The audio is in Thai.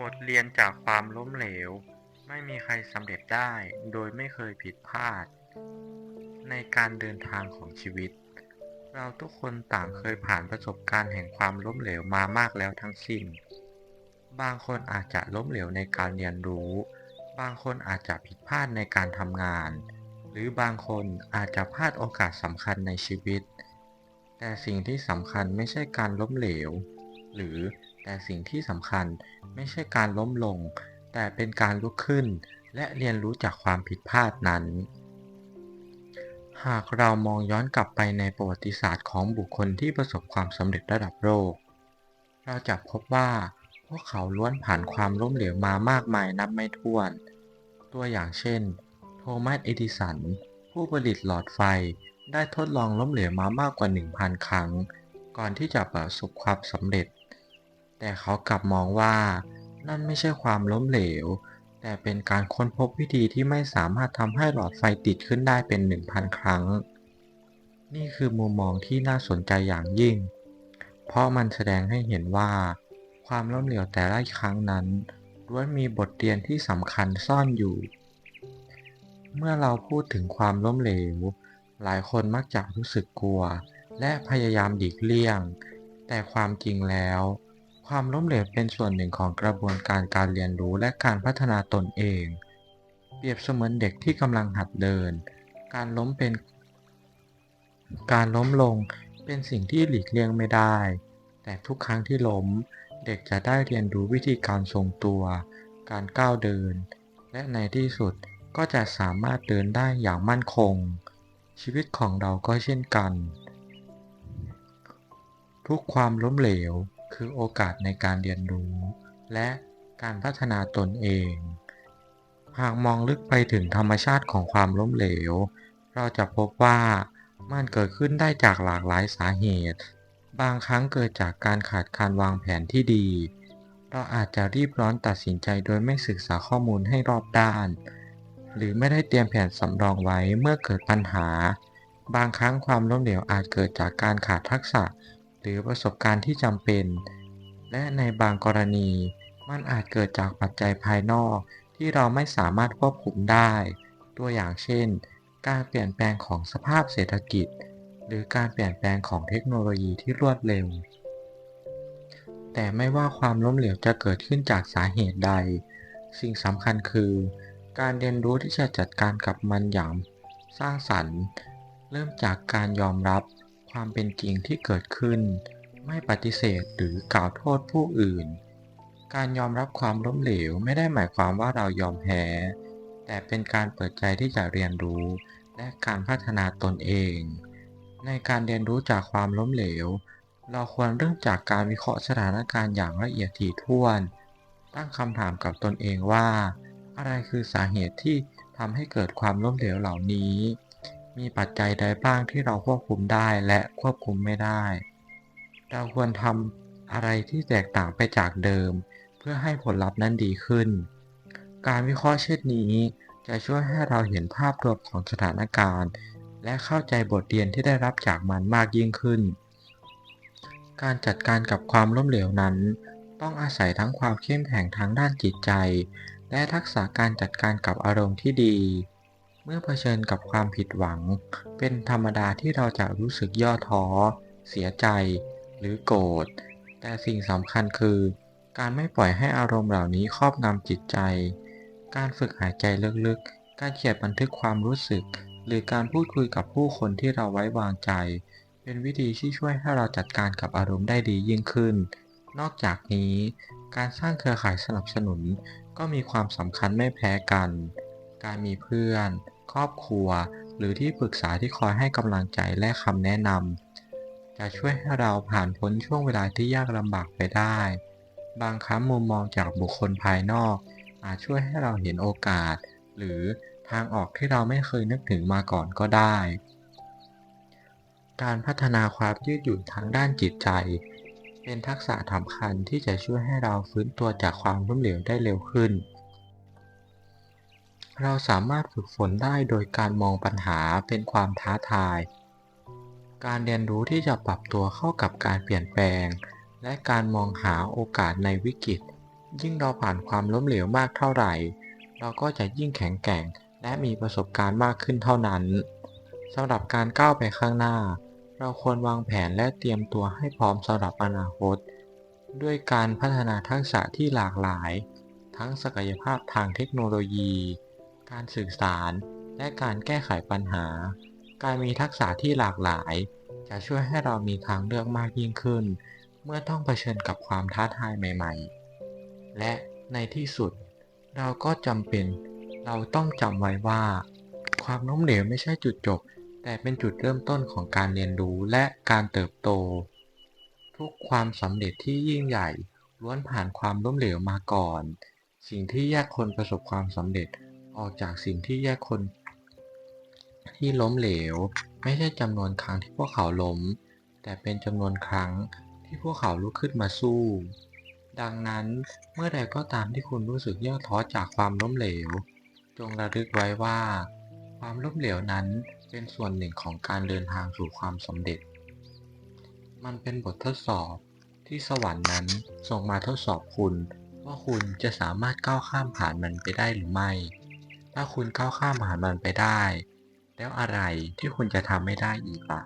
บทเรียนจากความล้มเหลว ไม่มีใครสำเร็จได้โดยไม่เคยผิดพลาด ในการเดินทางของชีวิต เราทุกคนต่างเคยผ่านประสบการณ์แห่งความล้มเหลวมามากแล้วทั้งสิ้น บางคนอาจจะล้มเหลวในการเรียนรู้ บางคนอาจจะผิดพลาดในการทำงาน หรือบางคนอาจจะพลาดโอกาสสำคัญในชีวิต แต่สิ่งที่สำคัญไม่ใช่การล้มเหลว หรือ แต่สิ่งที่สำคัญไม่ใช่การล้มลง แต่เป็นการลุกขึ้น และเรียนรู้จากความผิดพลาดนั้น หากเรามองย้อนกลับไปในประวัติศาสตร์ของบุคคลที่ประสบความสำเร็จระดับโลก เราจะพบว่าพวกเขาล้วนผ่านความล้มเหลวมามากมายนับไม่ถ้วน ตัวอย่างเช่น โทมัส เอดิสัน ผู้ผลิตหลอดไฟได้ทดลองล้มเหลวมามากกว่า 1,000 ครั้ง ก่อนที่จะประสบความสำเร็จ แต่เขากลับมองว่านั่นไม่ใช่ความล้มเหลว แต่เป็นการค้นพบวิธีที่ไม่สามารถทำให้หลอดไฟติดขึ้นได้เป็น 1,000 ครั้ง นี่คือมุมมองที่น่าสนใจอย่างยิ่ง เพราะมันแสดงให้เห็นว่า ความล้มเหลวแต่ละครั้งนั้นล้วนมีบทเรียนที่สำคัญซ่อนอยู่ เมื่อเราพูดถึงความล้มเหลว หลายคนมักจะรู้สึกกลัว และพยายามหลีกเลี่ยง แต่ความจริงแล้ว ความล้มเหลวเป็นส่วนหนึ่งของกระบวนการการเรียนรู้และการพัฒนาตนเอง เปรียบเสมือนเด็กที่กำลังหัดเดิน การล้มเป็น การล้มลงเป็นสิ่งที่หลีกเลี่ยงไม่ได้ แต่ทุกครั้งที่ล้ม เด็กจะได้เรียนรู้วิธีการทรงตัว การก้าวเดิน และในที่สุดก็จะสามารถเดินได้อย่างมั่นคง ชีวิตของเราก็เช่นกัน ทุกความล้มเหลว คือโอกาสในการเรียนรู้ และการพัฒนาตนเอง หากมองลึกไปถึงธรรมชาติของความล้มเหลว เราจะพบว่ามันเกิดขึ้นได้จากหลากหลายสาเหตุ บางครั้งเกิดจากการขาดการวางแผนที่ดี เราอาจจะรีบร้อนตัดสินใจโดยไม่ศึกษาข้อมูลให้รอบด้าน หรือไม่ได้เตรียมแผนสำรองไว้เมื่อเกิดปัญหา บางครั้งความล้มเหลวอาจเกิดจากการขาดทักษะ หรือประสบการณ์ที่จำเป็น และในบางกรณีมันอาจเกิดจากปัจจัยภายนอกที่เราไม่สามารถควบคุมได้ ตัวอย่างเช่น การเปลี่ยนแปลงของสภาพเศรษฐกิจ หรือการเปลี่ยนแปลงของเทคโนโลยีที่รวดเร็ว แต่ไม่ว่าความล้มเหลวจะเกิดขึ้นจากสาเหตุใด สิ่งสำคัญคือ การเรียนรู้ที่จะจัดการกับมันอย่างสร้างสรรค์ เริ่มจากการยอมรับ ความเป็นจริงที่เกิดขึ้น ไม่ปฏิเสธหรือกล่าวโทษผู้อื่น การยอมรับความล้มเหลวไม่ได้หมายความว่าเรายอมแพ้ แต่เป็นการเปิดใจที่จะเรียนรู้ และการพัฒนาตนเอง ในการเรียนรู้จากความล้มเหลว เราควรเริ่มจากการวิเคราะห์สถานการณ์อย่างละเอียดถี่ถ้วน ตั้งคำถามกับตนเองว่า อะไรคือสาเหตุที่ทำให้เกิดความล้มเหลวเหล่านี้ มีปัจจัยใดบ้างที่เราควบคุมได้และควบคุมไม่ได้ เราควรทำอะไรที่แตกต่างไปจากเดิม เพื่อให้ผลลัพธ์นั้นดีขึ้น การวิเคราะห์เช่นนี้จะช่วยให้เราเห็นภาพรวมของสถานการณ์ และเข้าใจบทเรียนที่ได้รับจากมันมากยิ่งขึ้น การจัดการกับความล้มเหลวนั้น ต้องอาศัยทั้งความเข้มแข็งทางด้านจิตใจ และทักษะการจัดการกับอารมณ์ที่ดี เมื่อเผชิญกับความผิดหวัง เป็นธรรมดาที่เราจะรู้สึกย่อท้อ เสียใจ หรือโกรธ แต่สิ่งสำคัญคือ การไม่ปล่อยให้อารมณ์เหล่านี้ครอบงำจิตใจ การฝึกหายใจลึกๆ การเขียนบันทึกความรู้สึก หรือการพูดคุยกับผู้คนที่เราไว้วางใจ เป็นวิธีที่ช่วยให้เราจัดการกับอารมณ์ได้ดียิ่งขึ้น นอกจากนี้ การสร้างเครือข่ายสนับสนุนก็มีความสำคัญไม่แพ้กัน การมีเพื่อน ครอบครัว หรือที่ปรึกษาที่คอยให้กำลังใจและคำแนะนำจะช่วยให้เราผ่านพ้นช่วงเวลาที่ยากลำบากไปได้ บางครั้งมุมมองจากบุคคลภายนอก อาจช่วยให้เราเห็นโอกาส หรือทางออกที่เราไม่เคยนึกถึงมาก่อนก็ได้ การพัฒนาความยืดหยุ่นทางด้านจิตใจ เป็นทักษะสำคัญที่จะช่วยให้เราฟื้นตัวจากความล้มเหลวได้เร็วขึ้น เราสามารถฝึกฝนได้โดยการมองปัญหาเป็นความท้าทาย การเรียนรู้ที่จะปรับตัวเข้ากับการเปลี่ยนแปลง และการมองหาโอกาสในวิกฤต ยิ่งเราผ่านความล้มเหลวมากเท่าไหร่ เราก็จะยิ่งแข็งแกร่งและมีประสบการณ์มากขึ้นเท่านั้นสำหรับการก้าวไปข้างหน้า เราควรวางแผนและเตรียมตัวให้พร้อมสำหรับอนาคต ด้วยการพัฒนาทักษะที่หลากหลาย ทั้งศักยภาพทางเทคโนโลยี การสื่อสาร และการแก้ไขปัญหา การมีทักษะที่หลากหลาย จะช่วยให้เรามีทางเลือกมากยิ่งขึ้น เมื่อต้องเผชิญกับความท้าทายใหม่ ๆ และในที่สุด เราก็จำเป็น เราต้องจำไว้ว่า ความล้มเหลวไม่ใช่จุดจบ แต่เป็นจุดเริ่มต้นของการเรียนรู้และการเติบโต ทุกความสำเร็จที่ยิ่งใหญ่ล้วนผ่านความล้มเหลวมาก่อน สิ่งที่แยกคนประสบความสำเร็จ ออกจากสิ่งที่แยกคนที่ล้มเหลว ไม่ใช่จำนวนครั้งที่พวกเขาล้ม แต่เป็นจำนวนครั้งที่พวกเขาลุกขึ้นมาสู้ ดังนั้นเมื่อใดก็ตามที่คุณรู้สึกย่อท้อจากความล้มเหลว จงระลึกไว้ว่า ความล้มเหลวนั้นเป็นส่วนหนึ่งของการเดินทางสู่ความสำเร็จ มันเป็นบททดสอบที่สวรรค์นั้นส่งมาทดสอบคุณ ว่าคุณจะสามารถก้าวข้ามผ่านมันไปได้หรือไม่ ถ้าคุณก้าวข้ามผ่านมันไปได้ แล้วอะไรที่คุณจะทำไม่ได้อีกล่ะ